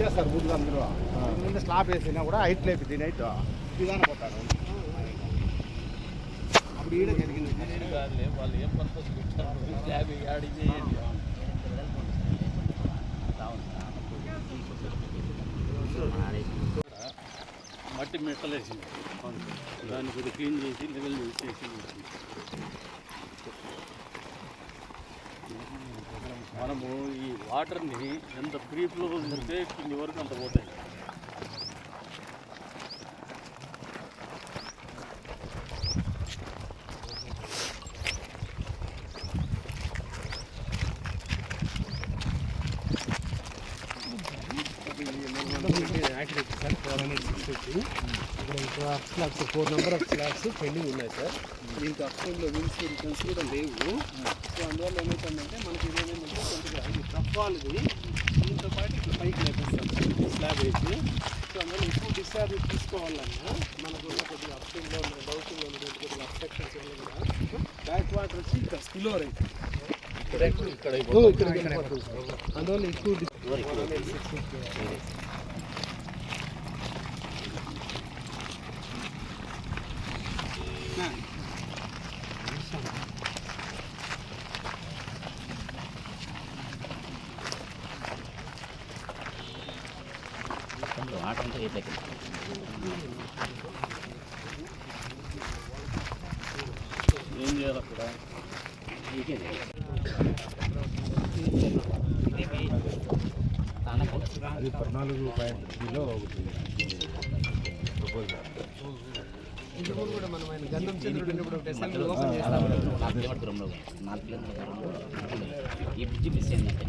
వచ్చేస్తారు ఊర్లో అందరూ ముందు స్లాబ్ వేసినా కూడా హైట్ లేపి దీని హైట్ ఇదాన పోతారు. అప్పుడు ఈడ జరిగింది. వాళ్ళు ఏం పర్పస్ స్లాబ్ యాడ్ చేయండి మట్టి మెట్టలేసింది. దాన్ని కొద్దిగా క్లీన్ చేసి లెవెల్ చేసి మనము ఈ వాటర్ని ఎంత బ్రీఫ్లో ఉంటే కింది వరకు అంత పోతాయి ఇక్కడ ఇంకా slabs four number of slabs pending ఉన్నాయి సార్ దీనికి అప్స్టైన్లో విన్స్ రిటర్న్స్ కూడా లేవు సో అందువల్ల ఏమవుతుందంటే మనకి ఇదేంటంటే కొద్దిగా ఇది తప్పాలది దీంతో పాటు ఇట్లా పైకి లేపిస్తాం. స్లాబ్ వేసి. సో అందువల్ల ఎక్కువ డిశ్చార్జ్ తీసుకోవాలన్నా మనకు ఉన్న కొద్దిగా అప్స్టైన్లో ఉన్న డౌట్లో ఉన్నటువంటి కొద్దిగా అబ్స్ట్రక్షన్స్ కూడా బ్యాక్ వాటర్ వచ్చి ఇక్కడ అయితే ఇక్కడ ఇక్కడ అందువల్ల ఎక్కువ వాటర్ అంటే ఇట్లా ఏం చేయాలి అక్కడ అది పద్నాలుగు పాయింట్ కిలో ఒకటి ఇది కూడా మనం ఆయన గంధం చంద్రుడు ఉన్నప్పుడు ఒకటి అసెంబ్లీ ఓపెన్ చేస్తాం నాలుగు కిలోమీటర్ దూరంలో నాలుగు కిలోమీటర్ దూరంలో ఈ బ్రిడ్జ్ మిస్ అయిందంటే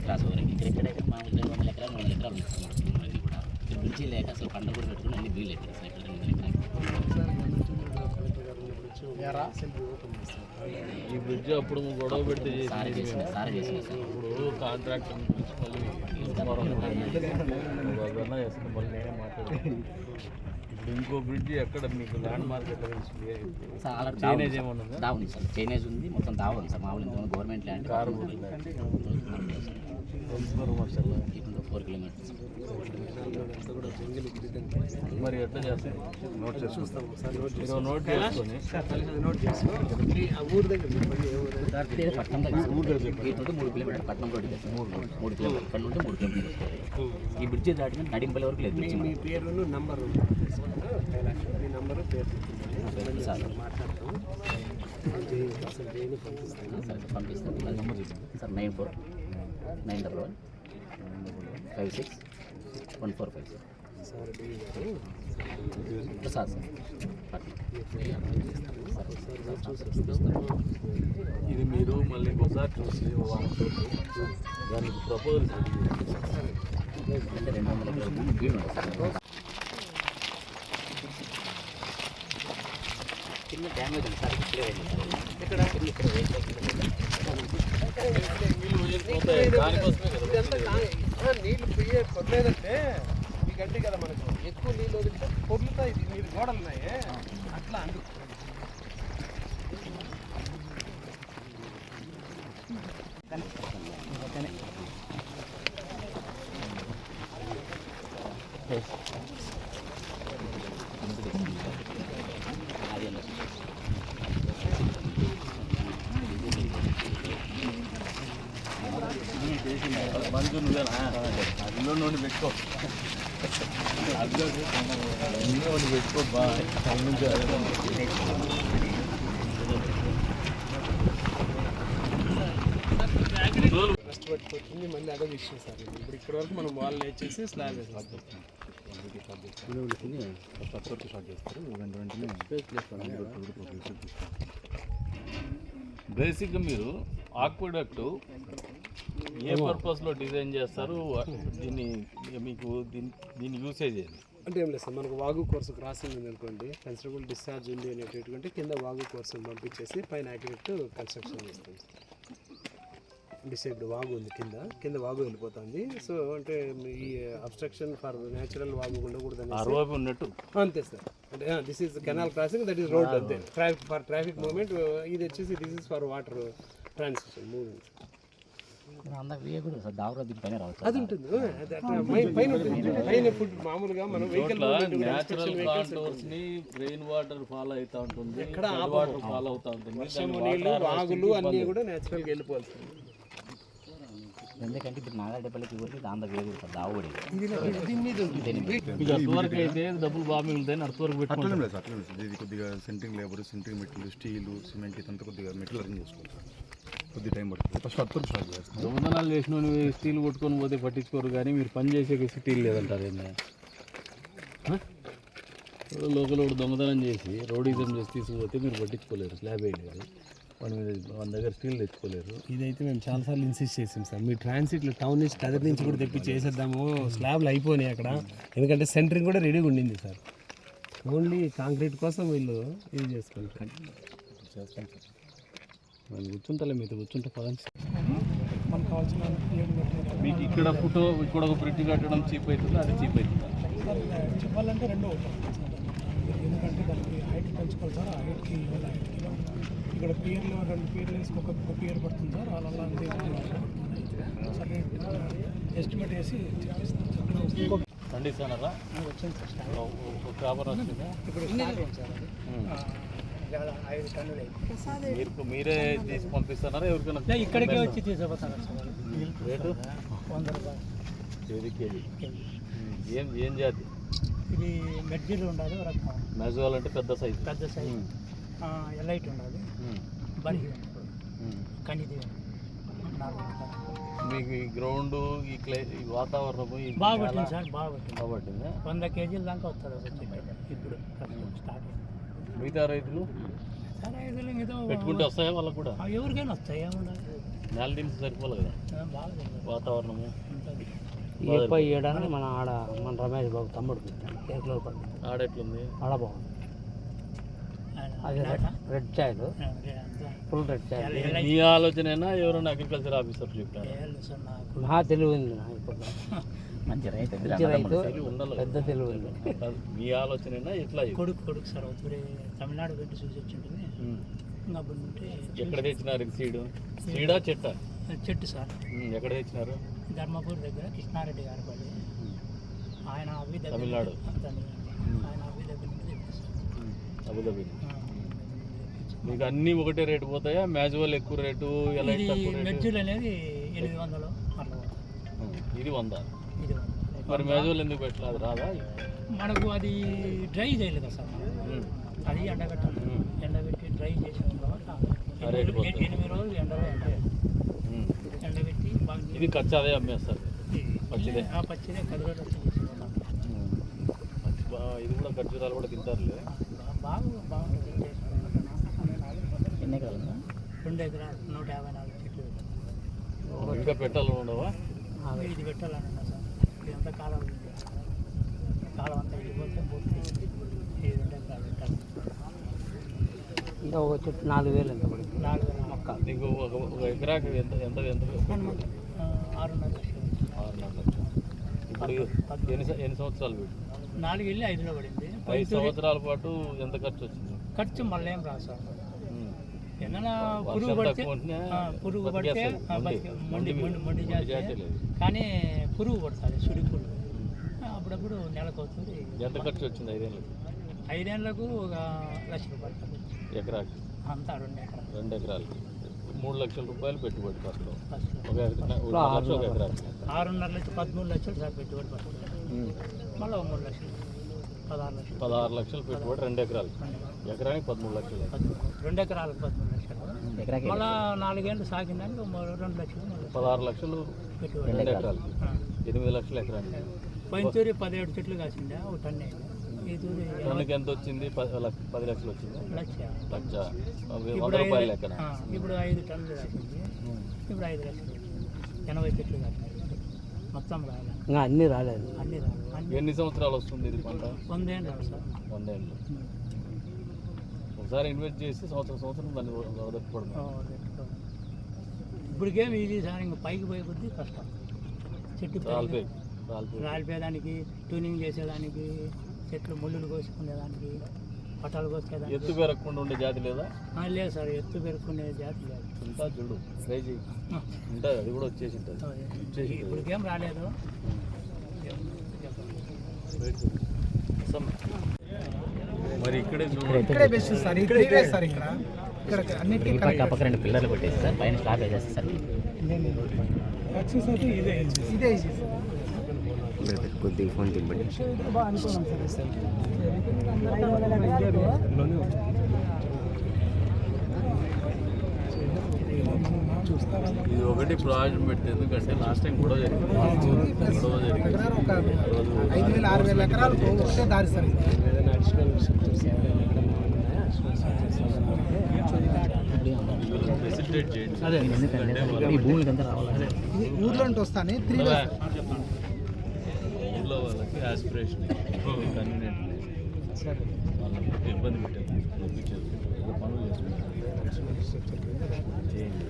క్రాస్ ఓవర్ ఇక్కడ ఎక్కడైతే మా రెండు వందల ఎకరాలు వందల ఎకరాలు ఉంది అన్నీ కూడా బ్రిడ్జి లేక అసలు పంట కూడా పెట్టుకుని అన్ని బిల్లు ఎక్కడ అసలు ఎక్కడ ఈ బ్రిడ్జ్ అప్పుడు గొడవ పెడితే ఇప్పుడు కాంట్రాక్ట్ మళ్ళీ ఇప్పుడు ఇంకో బ్రిడ్జ్ ఎక్కడ మీకు ల్యాండ్ మార్క్ ఎక్కడ చాలా Drainage ఏమన్నా సార్ చైనేజ్ ఉంది మొత్తం దావ ఉంది సార్ మామూలు ఇంతకుముందు గవర్నమెంట్ ల్యాండ్ కారు ఇంకా ఫోర్ కిలోమీటర్స్ మరి ఎట్లా చేస్తారు నోట్ చూస్తాం నోట్ మీరు నోట్ చేసుకొని ఊరు దగ్గర మూడు కిలోమీటర్ పట్నం రోడ్డు మూడు మూడు కిలోమీటర్ మూడు వస్తుంది. ఈ బ్రిడ్జి దాటిన నడింపల్లి వరకు లేదు మీ బ్రిడ్జి మీ పేరును నంబరు. మీ నంబరు పేరు. సార్ మాట్లాడతాం జై- అసలు జైలు పంపిస్తాను సార్ పంపిస్తాను. Number sir nine four nine double one five six one four five sir Prasad ఇది మీరు మళ్ళీ ఒకసారి చూసి దానికి ప్రపోజల్ రెండు వందల చిన్న డ్యామేజ్ ఉంది సార్ ఇక్కడే నీళ్ళు పోయే ఈ గడ్డి కదా మనకు ఎక్కువ నీళ్ళు వదిలితే పొర్లుతాయి ఇది మీరు గోడలు ఉన్నాయి అట్లా అందు మంచు నువ్వేనా అందులో నుండి పెట్టుకో అందులో నుండి మళ్ళీ అదే విషయం సార్ ఇప్పుడు ఇప్పటి వరకు మనం వాళ్ళు వేసేసి స్లాబ్ వేసేస్తాం బేసిక్గా మీరు ఆక్వడక్టు ఏ పర్పస్లో డిజైన్ చేస్తారు దీన్ని మీకు దీని దీని యూసేజ్ ఏది అంటే ఏం లేదు సార్ మనకు వాగు కోర్సు క్రాసింగ్ ఉంది అనుకోండి కన్సిడరబుల్ డిశ్చార్జ్ ఉంది అనేటటువంటి కింద వాగు కోర్సును పంపించేసి పైన యాక్టివేట్ కన్స్ట్రక్షన్ చేస్తాం. డిసైడ్ వాగు ఉంది కింద కింద వాగు వెళ్ళిపోతుంది. సో అంటే ఈ అబ్స్ట్రక్షన్ ఫర్ న్యాచురల్ వాగు ఉండకూడదు ఉన్నట్టు. అంతే సార్. అంటే this is canal crossing that is road అంతే. ట్రాఫిక్ ఫర్ ట్రాఫిక్ మూవ్మెంట్ ఇది వచ్చేసి this is for water transmission moving అది ఉంటుంది. ఆ, అది అట్లా పై- పైన ఉంటుంది. పైన ఫుడ్ మామూలుగా మనం వెహికల్ న్యాచురల్ కాంటూర్స్ని రెయిన్ వాటర్ ఫాలో అవుతా ఉంటుంది వాటర్ ఫాలో అవుతా ఉంటుంది. వాగులు అన్నీ కూడా ఎందుకంటే ఇప్పుడు నాగాడపల్లికి దాంతో దావడి. అయితే డబ్బులు బాగా మిగులుతాయి లేదు సార్ అట్లనే లేదు సార్. ఇది కొద్దిగా centring labour centring material steel cement ఇదంతా కొద్దిగా మెటీరియల్ అరేంజ్ చేసుకోవాలి కొద్ది టైం పడుతుంది. ఫస్ట్ అత్తరు స్టార్ట్ చేస్తాం. దొంగతనాలు చేసిన స్టీల్ కొట్టుకొని పోతే పట్టించుకోరు కానీ మీరు పని చేసే స్టీల్ లేదంటారు ఏంది? లోకల్ ఒకడు దొంగతనం చేసి రోడిజం చేసి తీసుకుపోతే మీరు పట్టించుకోలేరు. స్లాబ్ వేయలేరు వాడి మీద మన దగ్గర స్టీల్ తెచ్చుకోలేరు. ఇదైతే మేము చాలాసార్లు ఇన్సిస్ట్ చేసాం సార్. మీ ట్రాన్సిట్లో టౌన్ నుంచి కదిరి నుంచి కూడా తెప్పి చేసేద్దాము. స్లాబ్లు అయిపోయినాయి అక్కడ. ఎందుకంటే సెంటరింగ్ కూడా రెడీగా ఉండింది సార్. ఓన్లీ కాంక్రీట్ కోసం వీళ్ళు ఇది చేసుకుంటారు. చేస్తాం సార్. మనం కూర్చుంటలే మీతో కూర్చుంటే పదండి. మీకు ఇక్కడ ఫోటో ఇక్కడ ఒక బ్రిడ్జ్ కట్టడం చీప్ అవుతుంది? అది చీప్ అవుతుంది? చెప్పాలంటే రెండో ఎందుకంటే దానికి హైట్ పెంచుకోవాలి సార్. ఆ హైట్కి ఇవాళ హైట్కి ఇక్కడ పియర్లు రెండు పియర్లు వేసి ఒక ఒక పియర్ పడుతుంది సార్. అలా ఎస్టిమేట్ వేసి చెప్పిస్తాం సార్. ఇంకో ఖండిస్తానరా వచ్చింది సార్. ఒక కాపర్ వస్తుందా ఇప్పుడు ఐదు టన్నులు మీరు మీరే తీసి పంపిస్తున్నారా? ఎవరికైనా ఇక్కడికే వచ్చి తీసుకుపోతాను సార్ రేటు? వంద రూపాయలు కేజీ ఏం ఏం జాతి? ఇది మెడ్జీలు ఉండాలి రకం. మ్యాజువల్ అంటే పెద్ద సైజు. పెద్ద సైజు. ఎలైట్ ఉండాలి. బరిగి. రకాలు. మీకు ఈ గ్రౌండ్ ఈ క్లై ఈ వాతావరణం ఈ బాగా పట్టింది సార్ బాగా పట్టింది. కాబట్టి వంద కేజీల దాకా వస్తుంది ఇప్పుడు స్టార్ట్ అయింది. మిగతా రైతులు సరే ఐదులు ఏదో పెట్టుకుంటే వస్తాయా వాళ్ళకు కూడా? ఎవరికైనా వస్తాయి? నేల దించి సరిపోవాలి కదా. వాతావరణము. ఎక్కువ ఇవ్వడానికి మన ఆడ మన రమేష్ బాబు తమ్ముడు. కేకులో పడి ఆడెట్లుంది ఆడ బాగుంది. అది. రెడ్ చాయ్ ఆ, అదే అంతా. ఫుల్ రెడ్ చాయ్. మీ ఆలోచనైనా ఎవరైనా అగ్రికల్చర్ ఆఫీసర్ చెప్పారు? చేయాలి మహా తెలివి ఉంది మంచి రైతు మంచి రైతు ఉండాలి పెద్ద తెలివి ఉంది. మీ ఆలోచనైనా ఎట్లా ఇది? కొడుకు కొడుకు సార్ అవుతుంది తమిళనాడు పెట్టి చూసి వచ్చింటుంది అప్పుడు ఎక్కడ తెచ్చినారు సీడు? సీడా. చెట్టా? చెట్టు సార్. ఎక్కడ తెచ్చినారు? ధర్మపూర్ దగ్గర కృష్ణారెడ్డి గారి పల్లి. ఆయన అవి తమిళనాడు. తమిళనాడు. ఆయన అవి దగ్గర అబుదాబి మీకు అన్ని ఒకటే రేటు పోతాయా? మ్యాజువల్ ఎక్కువ రేటు ఎలా మెడ్జూల్ అనేది ఎనిమిది వందలు అట్లా ఇది వంద. మరి మ్యాజువల్ ఎందుకు పెట్టలేదు? రాదా? మనకు అది డ్రై చేయలేదు సార్. ఉమ్, అది ఎండబెట్టాలి ఎండబెట్టి డ్రై చేసిన తర్వాత ఎనిమిది- రోజులు ఎండలో. ఎండబెట్టి ఇది ఖర్చు అదే అమ్మేస్తారు పచ్చిదే. పచ్చిదే బా- ఇది కూడా ఖర్జూరాలు కూడా తింటారులే. బాగా బాగుంటుంది. ఎన్ని ఎకరాలు? సార్? రెండు ఎకరాలు నూట యాభై నాలుగు చెట్లు. ఇంకా పెట్టాలి ఉండవా? ఇది పెట్టాలన్నా సార్. ఇదంతా కాలం ఉంది. కాలం అంతా వెళ్ళిపోతే పూర్తి ఈ రెండు ఎకరాలు పెట్టాలి. ఇంకా ఒక చెట్టు నాలుగు వేలు ఎంత పడుతుంది? నాలుగు వేల. మొక్క నీకు ఒక ఒక ఎకరాకి ఎంత ఎంత ఎంత ఆరున్నర లక్షలు. ఆరున్నర లక్షలు. ఇప్పుడు ఎన్ని ఎన్ని సంవత్సరాలు పెట్టు నాలుగు వెళ్ళి ఐదులో పడింది. ఐదు సంవత్సరాల పాటు ఎంత ఖర్చు వచ్చింది? ఖర్చు మళ్ళీ ఏం రాదు సార్. ఏదైనా పురుగు పడితే పురుగు పడితే మొండి. మొండి మొండి లేదు. కానీ పురుగు పడుతుంది సుడి పురుగు అప్పుడప్పుడు నెలకు అవుతుంది ఎంత ఖర్చు వచ్చింది ఐదేళ్ళకి? ఐదేళ్ళకు ఒక లక్ష రూపాయలు ఖర్చు. ఎకరాకి? అంతా రెండు ఎకరాలు. రెండు ఎకరాలకి. మూడు లక్షల రూపాయలు పెట్టుబడి ఎకరాకి? ఆరున్నర లక్షలు పదమూడు లక్షలు సార్ పెట్టుబడి పడుతుంది. మళ్ళీ ఒక మూడు లక్షలు. పదహారు లక్షలు. పెట్టుబడి రెండు ఎకరాలు. ఎకరానికి పదమూడు లక్షలు. రెండు ఎకరాలకు పదమూడు లక్షలు. మళ్ళా నాలుగేళ్ళు మూడు- రెండు లక్షలు పదహారు లక్షలు పెట్టుబడి. రెండు ఎకరాలకి ఆ. ఎనిమిది లక్షలు ఎకరానికి. తూరి పదిహేడు చెట్లు కాసిండే ఒక తూరి టన్నుకి ఎంత వచ్చింది? పది లక్ష- పది లక్షలు వచ్చింది? లక్ష. వంద ఇప్పుడు రూపాయలు లెక్కన? ఇప్పుడు ఐదు టన్నులు కాసింది. ఇప్పుడు ఐదు లక్షలు ఎనభై చెట్లు కాసింది మొత్తం రాలే. ఇంకా అన్నీ రాలేదు. అన్ని రాలి. అన్ని ఎన్ని సంవత్సరాలు వస్తుంది ఇది పంట? వందేళ్ళు రావు సార్. వందేళ్ళు. ఒకసారి ఇన్వెస్ట్ చేసి సంవత్సరం సంవత్సరం దాన్ని పెట్టుకో. ఇప్పటికేమి ఇది సార్. ఇంకా పైకి పోయే కొద్దీ కష్టం. చెట్టు రాలిపోయి రాలిపోయేదానికి ట్యూనింగ్ చేసేదానికి చెట్లు ముళ్ళులు కోసుకునేదానికి పట్టాలు కోసుకునేదానికి ఎత్తు పెరగకుండా ఉండే జాతి లేదా? లేదు సార్ ఎత్తు పెరుక్కునే జాతి లేదు. ఉంటా చూడు ట్రై చేయి ఉంటుంది అది కూడా వచ్చేసి ఉంటుంది ఇప్పటికేం రాలేదు. మరి ఇక్కడే ఇక్కడే బెస్ట్ సార్ ఇక్కడే సార్ ఇక్కడ. ఇక్కడ అన్నిటికీ పక్క రెండు పిల్లర్లు పెట్టేసి సార్ పైన స్లాబ్ వేసేస్తారు సార్. ఇదే ఇదే. సార్ కొద్దిగా ఫోన్ తిప్పండి. ఇది ఒకటి ప్రాజెక్ట్ పెడితే ఎందుకంటే లాస్ట్ టైం గొడవ జరిగింది. గొడవ జరిగింది. ఐదు వేల ఆరు వేల ఎకరాలకు ఒకటే దారి సార్. ఏదైనా అడిషనల్ స్ట్రక్చర్స్ ఎక్కడన్నా ఉన్నాయా? ఫెసిలిటేట్ చేయండి అదే ఎందుకంటే ఈ భూమికి రావాలి. ఇది ఊర్లో వస్తానే త్రీ వాళ్ళకి ఆస్పిరేషన్ కన్వీనియంట్ వాళ్ళకి ఇబ్బంది పెట్టారు నొప్పించారు ఏదో పనులు చేయండి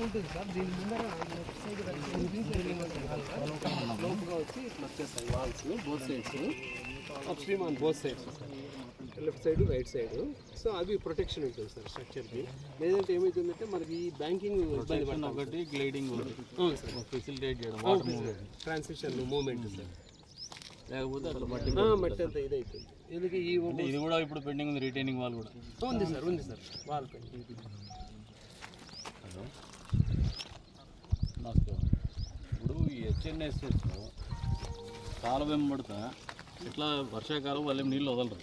ఉంటుంది సార్ దీని ముందర లోపుగా వచ్చి ఇట్లా వచ్చేస్తాయి walls both sides upstream on both sides sir left side right side. So అవి ప్రొటెక్షన్ ఉంటుంది సార్ స్ట్రక్చర్కి లేదంటే ఏమవుతుందంటే మనకి ఈ బ్యాంకింగ్ ఒకటి గ్లైడింగ్ ఫెసిలిటేట్ చేయడం ట్రాన్సిషన్ మూమెంట్ సార్. లేకపోతే అక్కడ మట్టి ఆ, మట్టి అంతా ఇదైతుంది. ఎందుకు ఈ ఇది కూడా ఇప్పుడు పెండింగ్ ఉంది రిటైనింగ్ వాల్ కూడా. ఉంది సార్ ఉంది సార్. వాల్ పెయింటింగ్ నమస్కారం ఇప్పుడు ఈ హెచ్ఎన్ఎస్ఎస్లో కాలం వెంబడతా ఇట్లా వర్షాకాలం వాళ్ళు ఏం నీళ్ళు వదలరు.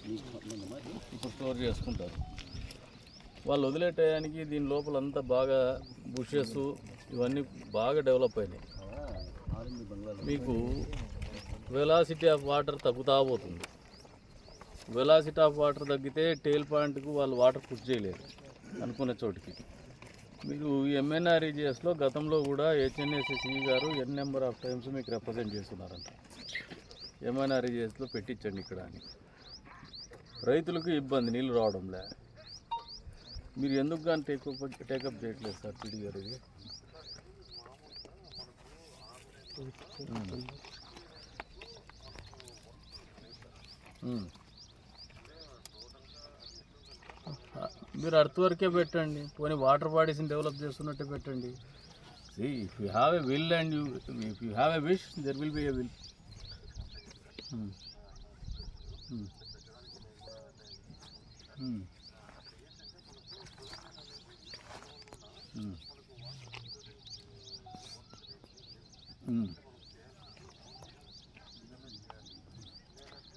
ఇప్పుడు స్టోర్ చేసుకుంటారు. వాళ్ళు వదిలే టయానికి దీని లోపల అంతా బాగా బుషెస్ ఇవన్నీ బాగా డెవలప్ అయినాయి. మీకు వెలాసిటీ ఆఫ్ వాటర్ తగ్గుతా పోతుంది. వెలాసిటీ ఆఫ్ వాటర్ తగ్గితే టేల్ పాయింట్కు వాళ్ళు వాటర్ పుష్ చేయలేరు అనుకున్న చోటికి. మీరు ఎంఎన్ఆర్ఈజిఎస్లో గతంలో కూడా హెచ్ఎన్ఎస్ఎస్ఈ గారు ఎన్ నెంబర్ ఆఫ్ టైమ్స్ మీకు రిప్రజెంట్ చేస్తున్నారంట. ఎంఎన్ఆర్ఈజిఎస్లో పెట్టించండి ఇక్కడ అని. రైతులకు ఇబ్బంది నీళ్ళు రావడంలే. మీరు ఎందుకు కానీ టేకప్ టేకప్ చేయట్లేదు సార్ పిడి గారు ఇది. మీరు అర్త్ వరకే పెట్టండి. పోనీ వాటర్ బాడీస్ని డెవలప్ చేస్తున్నట్టే పెట్టండి. If you have a will and you if you have a wish there will be a will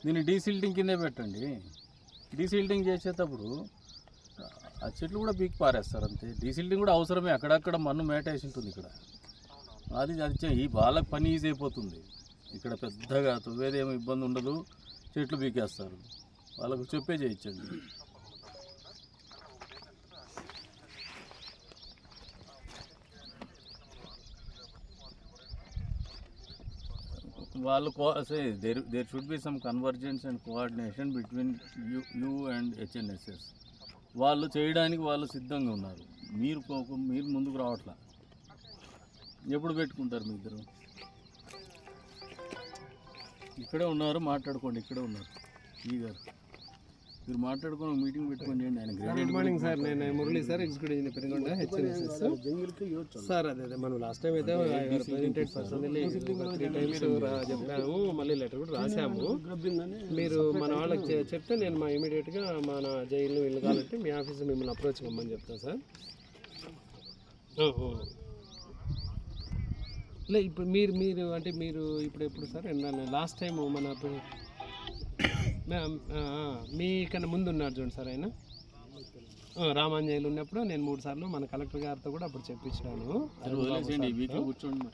దీన్ని డీసిల్టింగ్ కిందే పెట్టండి. డీసిల్టింగ్ చేసేటప్పుడు ఆ చెట్లు కూడా పీక్ పారేస్తారు అంతే. డీసిల్టింగ్ కూడా అవసరమే. అక్కడక్కడ మన్ను మేటేసి ఉంటుంది ఇక్కడ. అది అది ఈ వాళ్ళకి పని ఈజీ అయిపోతుంది. ఇక్కడ పెద్దగా వేరేమి ఇబ్బంది ఉండదు. చెట్లు పీకేస్తారు. వాళ్ళకు చెప్పే చేయించండి. వాళ్ళు there there should be some convergence and coordination between you you and HNSS వాళ్ళు చేయడానికి వాళ్ళు సిద్ధంగా ఉన్నారు. మీరు మీరు ముందుకు రావట్లా. ఎప్పుడు పెట్టుకుంటారు మీ ఇద్దరు? ఇక్కడే ఉన్నారు మాట్లాడుకోండి ఇక్కడే ఉన్నారు. ఈ గారు. మీరు మాట్లాడుకొని మీటింగ్ పెట్టుకోండి ఆయన గుడ్ మార్నింగ్ సార్ నేను Murali sir executive engineer Perigonda HNSS sir అదే అదే. మనం లాస్ట్ టైం అయితే ప్రెజెంటెడ్ పర్సనల్లీ త్రీ టైమ్స్ చెప్పాము మళ్ళీ లెటర్ కూడా రాసాము మీరు మన వాళ్ళకి చె- చెప్తే నేను మా ఇమీడియట్గా మన జైలు వీళ్ళు కాబట్టి మీ ఆఫీస్ మిమ్మల్ని అప్రోచ్ కమ్మని చెప్తాను సార్. లే ఇప్పుడు మీరు మీరు అంటే మీరు ఇప్పుడు ఎప్పుడు సార్? లాస్ట్ టైం మన మే- మీకన్నా ముందు ఉన్నారు చూడండి సార్ ఆయన. ఆ, రామాంజనేయులు ఉన్నప్పుడు నేను మూడు సార్లు మన కలెక్టర్ గారితో కూడా అప్పుడు చెప్పించాను.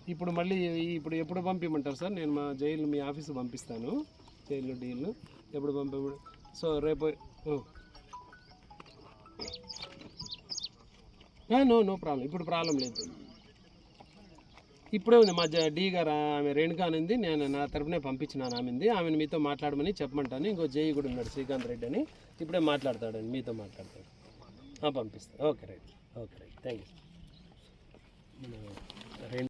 ఇప్పుడు మళ్ళీ ఇప్పుడు ఎప్పుడు పంపించమంటారు సార్? నేను మా జైలు మీ ఆఫీస్ పంపిస్తాను. జైలు డీల్ ఎప్పుడు పంపి సో రేపు నో నో ప్రాబ్లం. ఇప్పుడు ప్రాబ్లం లేదు. ఇప్పుడే ఉంది మా డీ గారు ఆమె రేణుకా అనేది. నేను నా తరపునే పంపించినాను ఆమెది ఆమెను మీతో మాట్లాడమని చెప్పమంటాను. ఇంకో జేఈ కూడా ఉన్నాడు శ్రీకాంత్ రెడ్డి అని. ఇప్పుడే మాట్లాడతాడండి మీతో మాట్లాడతాడు. పంపిస్తాడు పంపిస్తాను okay right. Okay right. Thank you